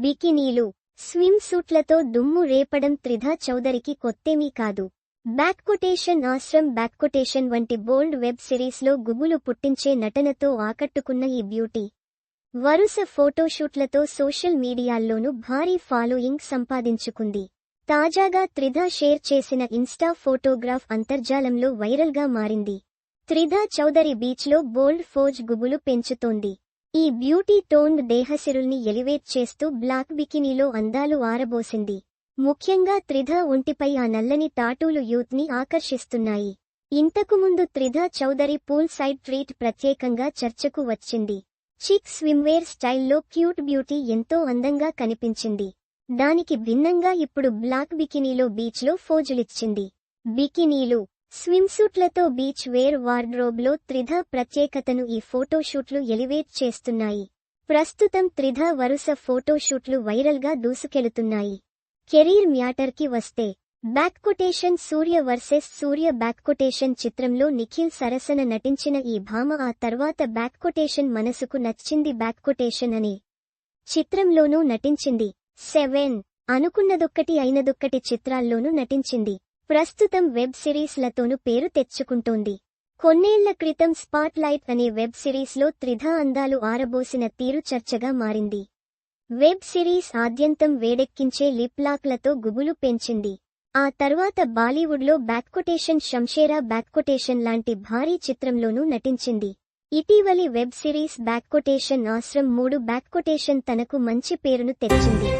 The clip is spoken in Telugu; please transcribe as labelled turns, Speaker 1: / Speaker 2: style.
Speaker 1: బికినీలు స్విమ్ సూట్లతో దుమ్ము రేపడం త్రిధా చౌదరికి కొత్తేమీ కాదు. Back quotation Aashram back quotation వంటి బోల్డ్ వెబ్ సిరీస్లో గుబులు పుట్టించే నటనతో ఆకట్టుకున్న ఈ బ్యూటీ. వరుస ఫోటోషూట్లతో సోషల్ మీడియాల్లోనూ భారీ ఫాలోయింగ్ సంపాదించుకుంది. తాజాగా త్రిధ షేర్ చేసిన ఇన్స్టా ఫోటోగ్రాఫ్ అంతర్జాలంలో వైరల్గా మారింది. త్రిధా చౌదరి బీచ్లో బోల్డ్ ఫోజ్ గుబులు పెంచుతోంది. ఈ బ్యూటీ టోన్డ్ దేహశిరుల్ని ఎలివేట్ చేస్తూ బ్లాక్ బికినీలో అందాలు ఆరబోసింది. ముఖ్యంగా త్రిధ ఒంటిపై ఆ నల్లని టాటూలు యూత్ని ఆకర్షిస్తున్నాయి ఇంతకుముందు Tridha Chaudhary pool side treat ప్రత్యేకంగా చర్చకు వచ్చింది. చిక్ స్విమ్వేర్ స్టైల్లో క్యూట్ బ్యూటీ ఎంతో అందంగా కనిపించింది. దానికి భిన్నంగా ఇప్పుడు బ్లాక్ బికినీలో బీచ్లో ఫోజులిచ్చింది. బికినీలు స్విమ్సూట్లతో బీచ్ వేర్ వార్డ్రోబ్లో త్రిధ ప్రత్యేకతను ఈ ఫోటోషూట్లు ఎలివేట్ చేస్తున్నాయి. ప్రస్తుతం త్రిధ వరుస ఫోటోషూట్లు వైరల్గా దూసుకెళుతున్నాయి. కెరీర్ మ్యాటర్కి వస్తే back quotation Surya versus Surya back quotation చిత్రంలో నిఖిల్ సరసన నటించిన ఈ భామ ఆ తర్వాత బ్యాక్ కొటేషన్ మనసుకు నచ్చింది బ్యాక్ కొటేషన్ అనే చిత్రంలోనూ నటించింది. సెవెన్ అనుకున్నదొక్కటి అయినదొక్కటి చిత్రాల్లోనూ నటించింది. ప్రస్తుతం వెబ్ సిరీస్లతోనూ పేరు తెచ్చుకుంటోంది. కొన్నేళ్ళ క్రితం స్పాట్ లైట్ అనే వెబ్ సిరీస్లో త్రిధా అందాలు ఆరబోసిన తీరు చర్చగా మారింది. వెబ్ సిరీస్ ఆద్యంతం వేడెక్కించే లిప్ లాక్లతో గుబులు పెంచింది. ఆ తర్వాత బాలీవుడ్లో బ్యాక్కొటేషన్ షంషేరా బ్యాక్కొటేషన్ లాంటి భారీ చిత్రంలోనూ నటించింది. ఇటీవలి వెబ్ సిరీస్ బ్యాక్కొటేషన్ ఆశ్రమ్ మూడు బ్యాక్కొటేషన్ తనకు మంచి పేరును తెచ్చింది.